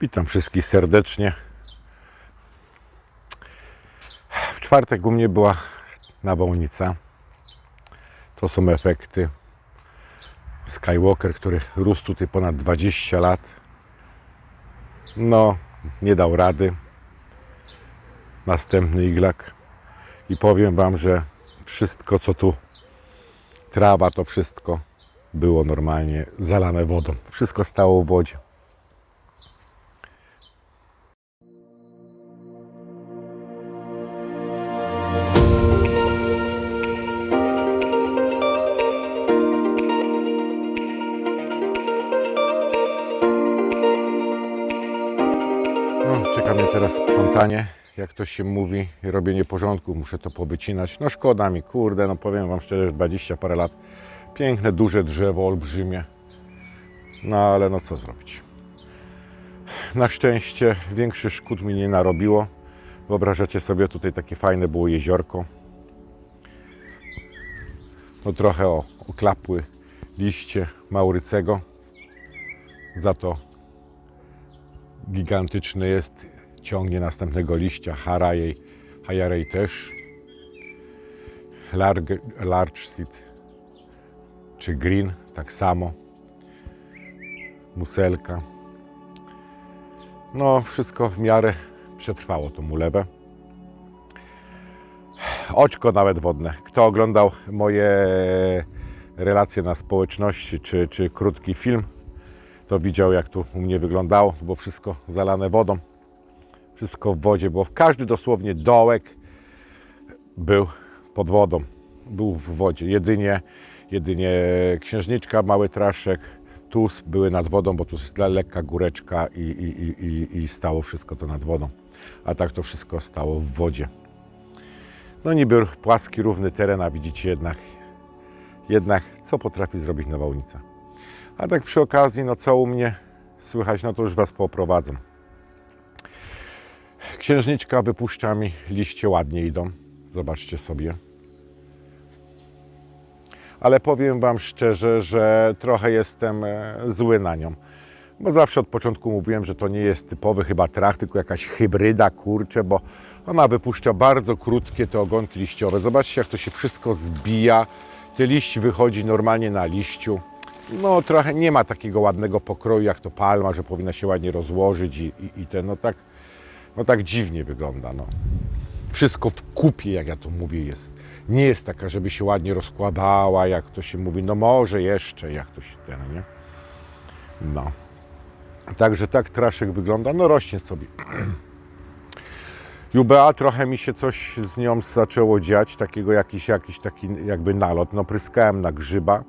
Witam wszystkich serdecznie. W czwartek u mnie była nawałnica. To są efekty. Skywalker, który rósł tutaj ponad 20 lat. No, nie dał rady. Następny iglak. I powiem Wam, że wszystko co tu trawa, to wszystko było normalnie zalane wodą. Wszystko stało w wodzie. To się mówi, robienie porządku, muszę to powycinać. No szkoda mi, kurde, no powiem Wam szczerze, że 20 parę lat, piękne, duże drzewo, olbrzymie. No ale no co zrobić. Na szczęście większych szkód mi nie narobiło. Wyobrażacie sobie, tutaj takie fajne było jeziorko. No trochę o, oklapły liście Maurycego. Za to gigantyczny jest, ciągnie następnego liścia, Harajej, Hajarej też, large, large seed czy green, tak samo, muselka. No, wszystko w miarę przetrwało tą ulewę. Oczko nawet wodne. Kto oglądał moje relacje na społeczności, czy, czy krótki film, to widział jak tu u mnie wyglądało, było wszystko zalane wodą, wszystko w wodzie, bo każdy dosłownie dołek był pod wodą, był w wodzie. Jedynie, jedynie księżniczka, mały traszek, tus były nad wodą, bo tu jest lekka góreczka i, i, i, i, i stało wszystko to nad wodą. A tak to wszystko stało w wodzie. No niby płaski, równy teren, a widzicie jednak, jednak co potrafi zrobić nawałnica. A tak przy okazji, no co u mnie słychać, no to już Was poprowadzę. Księżniczka wypuszcza mi, liście ładnie idą. Zobaczcie sobie. Ale powiem Wam szczerze, że trochę jestem e, zły na nią. Bo zawsze od początku mówiłem, że to nie jest typowy chyba trach, tylko jakaś hybryda, kurczę, bo ona wypuszcza bardzo krótkie te ogonki liściowe. Zobaczcie, jak to się wszystko zbija. Te liść wychodzi normalnie na liściu no trochę nie ma takiego ładnego pokroju jak to palma, że powinna się ładnie rozłożyć i, i, i ten, no tak, no tak dziwnie wygląda, no. Wszystko w kupie, jak ja to mówię, jest. Nie jest taka, żeby się ładnie rozkładała, jak to się mówi, no może jeszcze, jak to się ten, nie? No. Także tak traszek wygląda, no rośnie sobie. Jubea trochę mi się coś z nią zaczęło dziać, takiego jakiś, jakiś taki jakby nalot, no pryskałem na grzyba,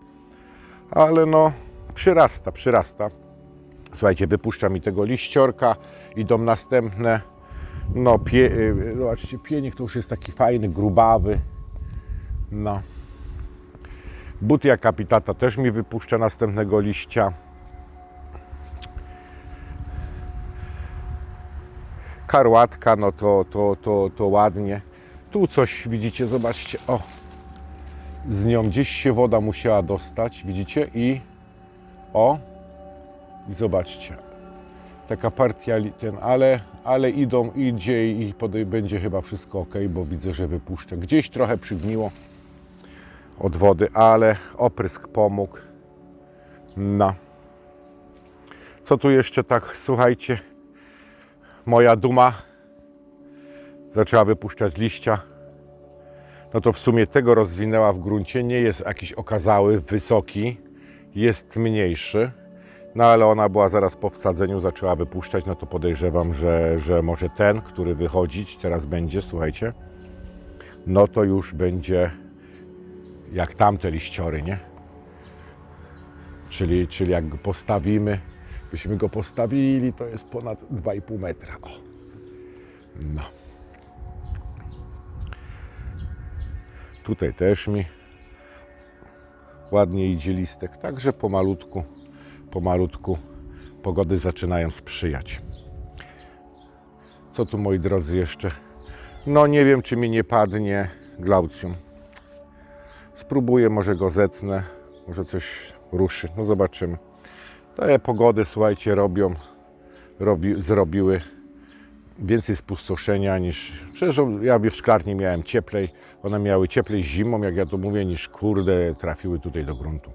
ale no przyrasta, przyrasta. Słuchajcie, wypuszcza mi tego liściorka, idą następne. No, pie, y, zobaczcie, pienik to już jest taki fajny, grubawy. No. Butia kapitata też mi wypuszcza następnego liścia. Karłatka, no to, to, to, to ładnie. Tu coś widzicie, zobaczcie, o, z nią gdzieś się woda musiała dostać, widzicie? I o, i zobaczcie, taka partia, ten, ale, ale idą, idzie i będzie chyba wszystko ok, bo widzę, że wypuszczę. Gdzieś trochę przygniło od wody, ale oprysk pomógł. No. Co tu jeszcze tak, słuchajcie, moja duma zaczęła wypuszczać liścia no to w sumie tego rozwinęła w gruncie. Nie jest jakiś okazały, wysoki, jest mniejszy. No ale ona była zaraz po wsadzeniu, zaczęła wypuszczać, no to podejrzewam, że, że może ten, który wychodzić teraz będzie, słuchajcie, no to już będzie jak tamte liściory, nie? Czyli, czyli jak go postawimy, byśmy go postawili, to jest ponad 2,5 metra. O. No. Tutaj też mi ładnie idzie listek, także pomalutku, pomalutku pogody zaczynają sprzyjać. Co tu moi drodzy jeszcze? No nie wiem czy mi nie padnie glaucjum. Spróbuję, może go zetnę, może coś ruszy, no zobaczymy. Te pogody, słuchajcie, robią robi, zrobiły więcej spustoszenia niż. Przecież ja w szklarni miałem cieplej, one miały cieplej zimą, jak ja to mówię, niż kurde trafiły tutaj do gruntu.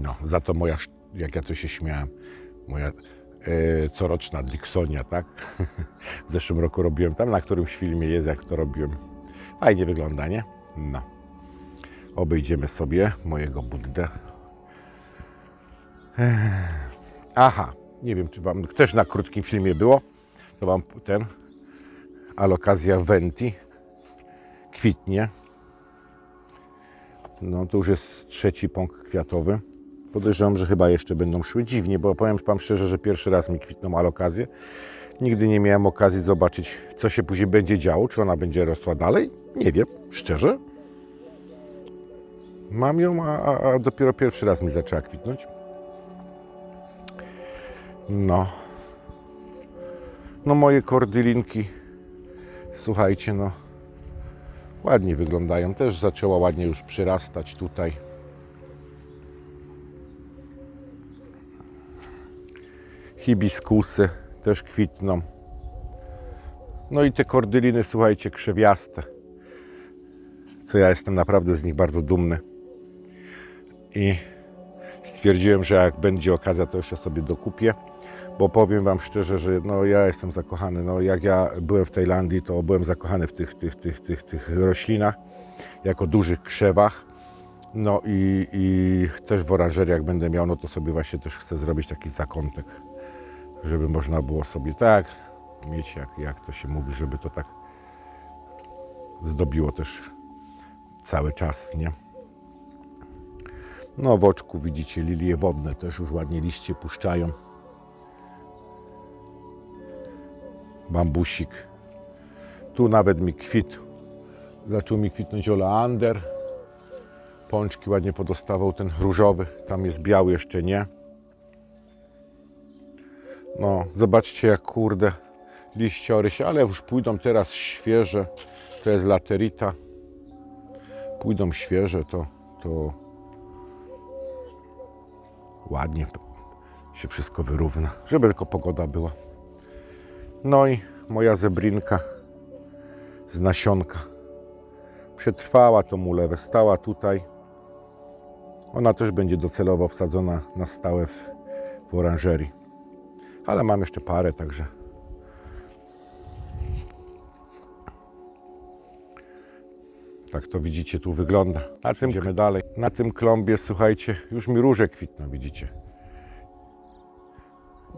No, za to moja, jak ja to się śmiałem, moja e, coroczna Dixonia, tak? w zeszłym roku robiłem, tam na którymś filmie jest, jak to robiłem. Fajnie wygląda, nie? No. Obejdziemy sobie mojego Buddę. Aha, nie wiem, czy Wam też na krótkim filmie było, to Wam ten alokazja Venti kwitnie. No to już jest trzeci pąk kwiatowy. Podejrzewam, że chyba jeszcze będą szły dziwnie, bo powiem Wam szczerze, że pierwszy raz mi kwitną alokazje. Nigdy nie miałem okazji zobaczyć, co się później będzie działo, czy ona będzie rosła dalej. Nie wiem, szczerze. Mam ją, a, a, dopiero pierwszy raz mi zaczęła kwitnąć. No. No moje kordylinki, słuchajcie, no ładnie wyglądają. Też zaczęła ładnie już przyrastać tutaj. Hibiskusy też kwitną. No i te kordyliny, słuchajcie, krzewiaste. Co ja jestem naprawdę z nich bardzo dumny. I stwierdziłem, że jak będzie okazja, to jeszcze sobie dokupię. Bo powiem Wam szczerze, że no, ja jestem zakochany. No, jak ja byłem w Tajlandii, to byłem zakochany w tych, tych, tych, tych, tych roślinach, jako dużych krzewach. No i, i też w oranżerii, jak będę miał, no to sobie właśnie też chcę zrobić taki zakątek, żeby można było sobie tak mieć, jak, jak to się mówi, żeby to tak zdobiło też cały czas, nie? No w oczku widzicie lilie wodne, też już ładnie liście puszczają. Bambusik. Tu nawet mi kwitł. Zaczął mi kwitnąć oleander. Pączki ładnie podostawał ten różowy. Tam jest biały, jeszcze nie. No, zobaczcie jak kurde liściory się, ale już pójdą teraz świeże. To jest laterita. Pójdą świeże, to, to ładnie się wszystko wyrówna, żeby tylko pogoda była. No i moja zebrinka z nasionka przetrwała tą ulewę, stała tutaj. Ona też będzie docelowo wsadzona na stałe w, w oranżerii. Ale mam jeszcze parę, także tak to widzicie tu wygląda. Na tym idziemy dalej. Na tym klombie, słuchajcie, już mi róże kwitną, widzicie.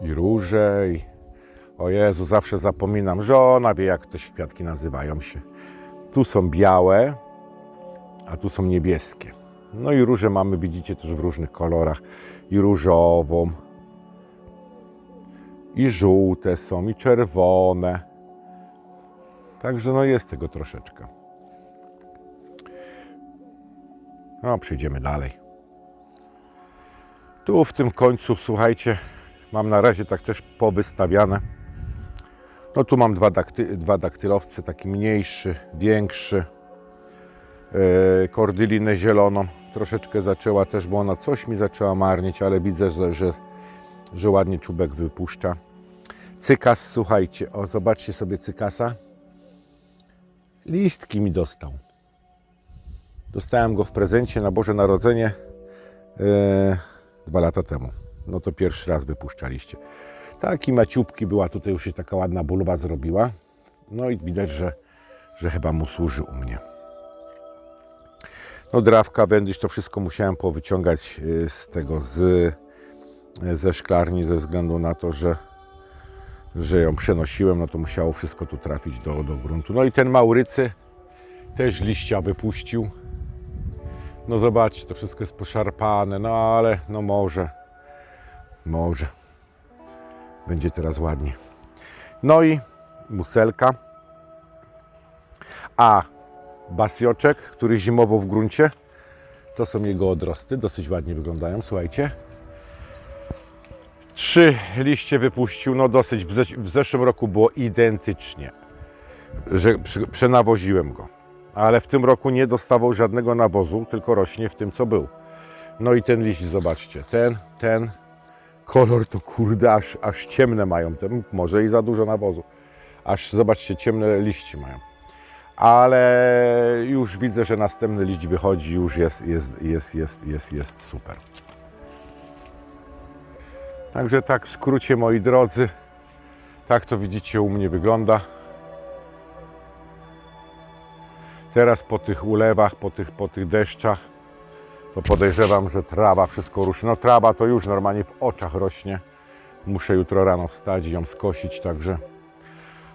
I róże, i o Jezu, zawsze zapominam, że ona wie, jak te kwiatki nazywają się. Tu są białe, a tu są niebieskie. No i róże mamy, widzicie, też w różnych kolorach. I różową, i żółte są, i czerwone. Także no jest tego troszeczkę. No, przejdziemy dalej. Tu w tym końcu, słuchajcie, mam na razie tak też powystawiane. No tu mam dwa, dakty, dwa daktylowce, taki mniejszy, większy. Yy, kordylinę zieloną. Troszeczkę zaczęła też, bo ona coś mi zaczęła marnieć, ale widzę, że, że, że ładnie czubek wypuszcza. Cykas, słuchajcie, o zobaczcie sobie cykasa. Listki mi dostał. Dostałem go w prezencie na Boże Narodzenie e, dwa lata temu. No to pierwszy raz wypuszczaliście. Taki maciubki była, tutaj już się taka ładna bulwa zrobiła. No i widać, że, że chyba mu służy u mnie. No drawka, wędyś, to wszystko musiałem powyciągać e, z tego, z, ze szklarni, ze względu na to, że, że ją przenosiłem, no to musiało wszystko tu trafić do, do gruntu. No i ten Maurycy też liścia wypuścił. No zobaczcie, to wszystko jest poszarpane, no ale no może, może. Będzie teraz ładnie. No i muselka. A basioczek, który zimował w gruncie, to są jego odrosty, dosyć ładnie wyglądają, słuchajcie. Trzy liście wypuścił, no dosyć, w, ze- w zeszłym roku było identycznie, że przenawoziłem go ale w tym roku nie dostawał żadnego nawozu, tylko rośnie w tym, co był. No i ten liść, zobaczcie, ten, ten, kolor to kurde, aż, aż ciemne mają, te, może i za dużo nawozu. Aż zobaczcie, ciemne liści mają. Ale już widzę, że następny liść wychodzi, już jest, jest, jest, jest, jest, jest super. Także tak w skrócie moi drodzy, tak to widzicie u mnie wygląda. Teraz po tych ulewach, po tych, po tych deszczach, to podejrzewam, że trawa wszystko ruszy. No trawa to już normalnie w oczach rośnie. Muszę jutro rano wstać i ją skosić, także.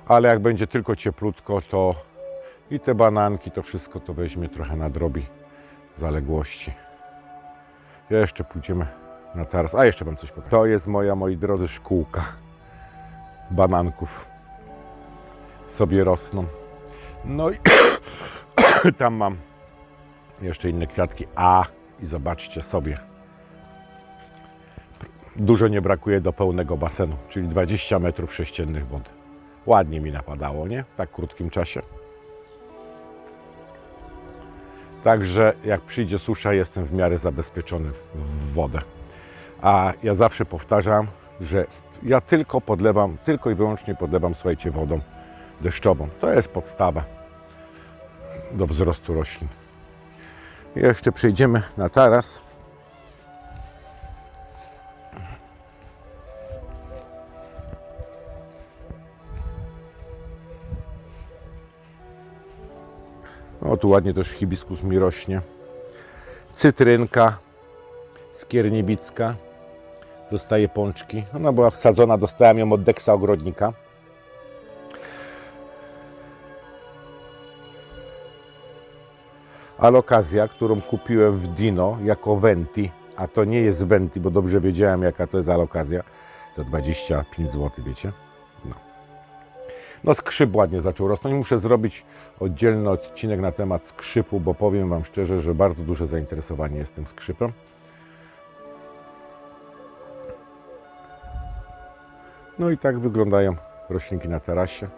Ale jak będzie tylko cieplutko, to i te bananki, to wszystko to weźmie trochę nadrobi zaległości. Jeszcze pójdziemy na. A jeszcze Wam coś pokażę. To jest moja, moi drodzy, szkółka bananków. Sobie rosną. No i tam mam jeszcze inne kwiatki. A i zobaczcie sobie. Dużo nie brakuje do pełnego basenu, czyli 20 metrów sześciennych wody. Ładnie mi napadało, nie? W tak krótkim czasie. Także jak przyjdzie susza, jestem w miarę zabezpieczony w wodę. A ja zawsze powtarzam, że ja tylko podlewam, tylko i wyłącznie podlewam, słuchajcie, wodą deszczową. To jest podstawa do wzrostu roślin. Jeszcze przejdziemy na taras. O, tu ładnie też hibiskus mi rośnie. Cytrynka skierniewicka. Dostaje pączki. Ona była wsadzona, dostałem ją od Deksa Ogrodnika. Alokazja, którą kupiłem w Dino jako Venti, a to nie jest Venti, bo dobrze wiedziałem jaka to jest alokazja, za 25 zł, wiecie? No. No skrzyp ładnie zaczął rosnąć. Muszę zrobić oddzielny odcinek na temat skrzypu, bo powiem Wam szczerze, że bardzo duże zainteresowanie jest tym skrzypem. No i tak wyglądają roślinki na tarasie.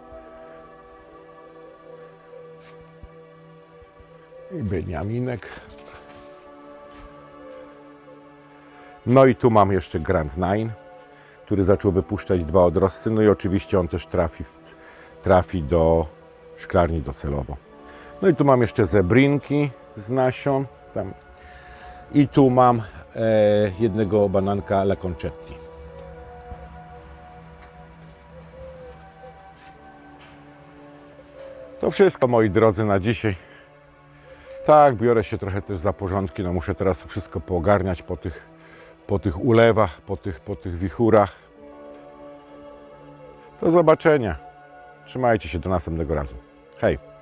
I Beniaminek. No i tu mam jeszcze Grand Nine, który zaczął wypuszczać dwa odrosty. No i oczywiście on też trafi, trafi do szklarni docelowo. No i tu mam jeszcze zebrinki z nasion. Tam. I tu mam e, jednego bananka La Concetti. To wszystko moi drodzy na dzisiaj. Tak, biorę się trochę też za porządki. No muszę teraz wszystko poogarniać po tych, po tych ulewach, po tych, po tych wichurach. Do zobaczenia. Trzymajcie się do następnego razu. Hej.